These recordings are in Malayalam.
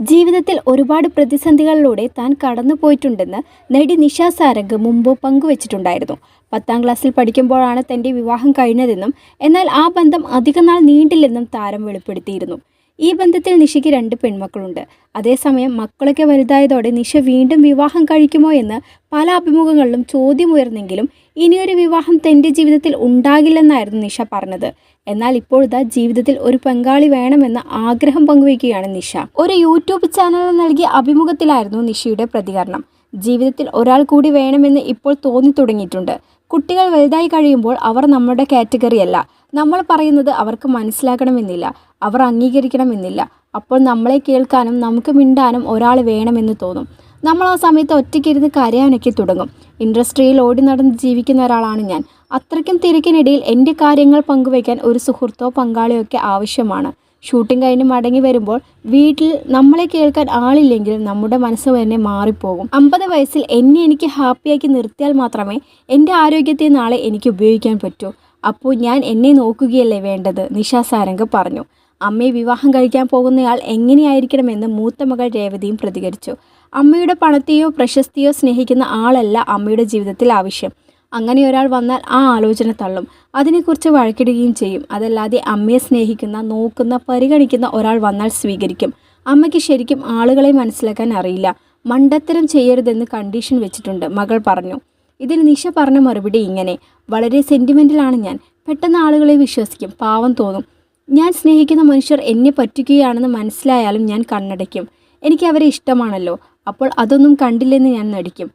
ജീവിതത്തിൽ ഒരുപാട് പ്രതിസന്ധികളിലൂടെ താൻ കടന്നു പോയിട്ടുണ്ടെന്ന് നടി നിഷ സാരംഗ് മുമ്പ് പങ്കുവച്ചിട്ടുണ്ടായിരുന്നു. പത്താം ക്ലാസ്സിൽ പഠിക്കുമ്പോഴാണ് തന്റെ വിവാഹം കഴിഞ്ഞതെന്നും എന്നാൽ ആ ബന്ധം അധികനാൾ നീണ്ടില്ലെന്നും താരം വെളിപ്പെടുത്തിയിരുന്നു. ഈ ബന്ധത്തിൽ നിഷയ്ക്ക് രണ്ട് പെൺമക്കളുണ്ട്. അതേസമയം മക്കളൊക്കെ വലുതായതോടെ നിഷ വീണ്ടും വിവാഹം കഴിക്കുമോ എന്ന് പല അഭിമുഖങ്ങളിലും ചോദ്യമുയർന്നെങ്കിലും ഇനിയൊരു വിവാഹം തന്റെ ജീവിതത്തിൽ ഉണ്ടാകില്ലെന്നായിരുന്നു നിഷ പറഞ്ഞത്. എന്നാൽ ഇപ്പോഴത്തെ ജീവിതത്തിൽ ഒരു പങ്കാളി വേണമെന്ന് ആഗ്രഹം പങ്കുവയ്ക്കുകയാണ് നിഷ. ഒരു യൂട്യൂബ് ചാനലിൽ നൽകിയ അഭിമുഖത്തിലായിരുന്നു നിഷയുടെ പ്രതികരണം. ജീവിതത്തിൽ ഒരാൾ കൂടി വേണമെന്ന് ഇപ്പോൾ തോന്നി തുടങ്ങിയിട്ടുണ്ട്. കുട്ടികൾ വലുതായി കഴിയുമ്പോൾ അവർ നമ്മുടെ കാറ്റഗറി അല്ല. നമ്മൾ പറയുന്നത് അവർക്ക് മനസ്സിലാക്കണമെന്നില്ല അവർ അംഗീകരിക്കണമെന്നില്ല. അപ്പോൾ നമ്മളെ കേൾക്കാനും നമുക്ക് മിണ്ടാനും ഒരാൾ വേണമെന്ന് തോന്നും. നമ്മൾ ആ സമയത്ത് ഒറ്റയ്ക്കിരുന്ന് കരയാനൊക്കെ തുടങ്ങും. ഇൻഡസ്ട്രിയിൽ ഓടി നടന്ന് ജീവിക്കുന്ന ഒരാളാണ് ഞാൻ. അത്രയ്ക്കും തിരക്കിനിടയിൽ എന്റെ കാര്യങ്ങൾ പങ്കുവയ്ക്കാൻ ഒരു സുഹൃത്തോ പങ്കാളിയോ ഒക്കെ ആവശ്യമാണ്. ഷൂട്ടിംഗ് കഴിഞ്ഞ് മടങ്ങി വരുമ്പോൾ വീട്ടിൽ നമ്മളെ കേൾക്കാൻ ആളില്ലെങ്കിൽ നമ്മുടെ മനസ്സ് തന്നെ മാറിപ്പോകും. അമ്പത് വയസ്സിൽ എന്നെ എനിക്ക് ഹാപ്പിയാക്കി നിർത്തിയാൽ മാത്രമേ എന്റെ ആരോഗ്യത്തെ നാളെ എനിക്ക് ഉപയോഗിക്കാൻ പറ്റൂ. അപ്പോൾ ഞാൻ എന്നെ നോക്കുകയല്ലേ വേണ്ടത്? നിഷാ സാരംഗ് പറഞ്ഞു. അമ്മയെ വിവാഹം കഴിക്കാൻ പോകുന്നയാൾ എങ്ങനെയായിരിക്കണമെന്ന് മൂത്ത മകൾ രേവതിയും പ്രതികരിച്ചു. അമ്മയുടെ പണത്തെയോ പ്രശസ്തിയോ സ്നേഹിക്കുന്ന ആളല്ല അമ്മയുടെ ജീവിതത്തിൽ ആവശ്യം. അങ്ങനെ ഒരാൾ വന്നാൽ ആ ആലോചന തള്ളും. അതിനെക്കുറിച്ച് വഴക്കിടുകയും ചെയ്യും. അതല്ലാതെ അമ്മയെ സ്നേഹിക്കുന്ന നോക്കുന്ന പരിഗണിക്കുന്ന ഒരാൾ വന്നാൽ സ്വീകരിക്കും. അമ്മയ്ക്ക് ശരിക്കും ആളുകളെ മനസ്സിലാക്കാൻ അറിയില്ല. മണ്ടത്തരം ചെയ്യരുതെന്ന് കണ്ടീഷൻ വെച്ചിട്ടുണ്ട് മകൾ പറഞ്ഞു. ഇതിൽ നിഷ പറഞ്ഞ മറുപടി ഇങ്ങനെ വളരെ സെന്റിമെന്റലാണ് ഞാൻ. പെട്ടെന്ന് ആളുകളെ വിശ്വസിക്കും. പാവം തോന്നും. ഞാൻ സ്നേഹിക്കുന്ന മനുഷ്യർ എന്നെ പറ്റിക്കുകയാണെന്ന് മനസ്സിലായാലും ഞാൻ കണ്ണടയ്ക്കും. എനിക്ക് അവരെ ഇഷ്ടമാണല്ലോ. അപ്പോൾ അതൊന്നും കണ്ടില്ലെന്ന് ഞാൻ നടിക്കും.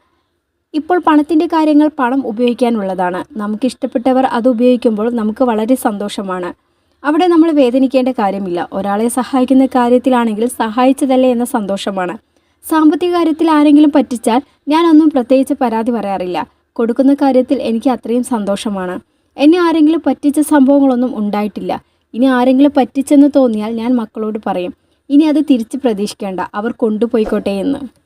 ഇപ്പോൾ പണത്തിന്റെ കാര്യങ്ങൾ പണം ഉപയോഗിക്കാനുള്ളതാണ്. നമുക്കിഷ്ടപ്പെട്ടവർ അത് ഉപയോഗിക്കുമ്പോൾ നമുക്ക് വളരെ സന്തോഷമാണ്. അവിടെ നമ്മൾ വേദനിക്കേണ്ട കാര്യമില്ല. ഒരാളെ സഹായിക്കുന്ന കാര്യത്തിലാണെങ്കിൽ സഹായിച്ചതല്ലേ എന്ന സന്തോഷമാണ്. സാമ്പത്തിക കാര്യത്തിൽ ആരെങ്കിലും പറ്റിച്ചാൽ ഞാനൊന്നും പ്രത്യേകിച്ച് പരാതി പറയാറില്ല. കൊടുക്കുന്ന കാര്യത്തിൽ എനിക്ക് അത്രയും സന്തോഷമാണ്. എന്നെ ആരെങ്കിലും പറ്റിച്ച സംഭവങ്ങളൊന്നും ഉണ്ടായിട്ടില്ല. ഇനി ആരെങ്കിലും പറ്റിച്ചെന്ന് തോന്നിയാൽ ഞാൻ മക്കളോട് പറയും. ഇനി അത് തിരിച്ച് പ്രതീക്ഷിക്കേണ്ട. അവർ കൊണ്ടുപോയിക്കോട്ടെ എന്ന്.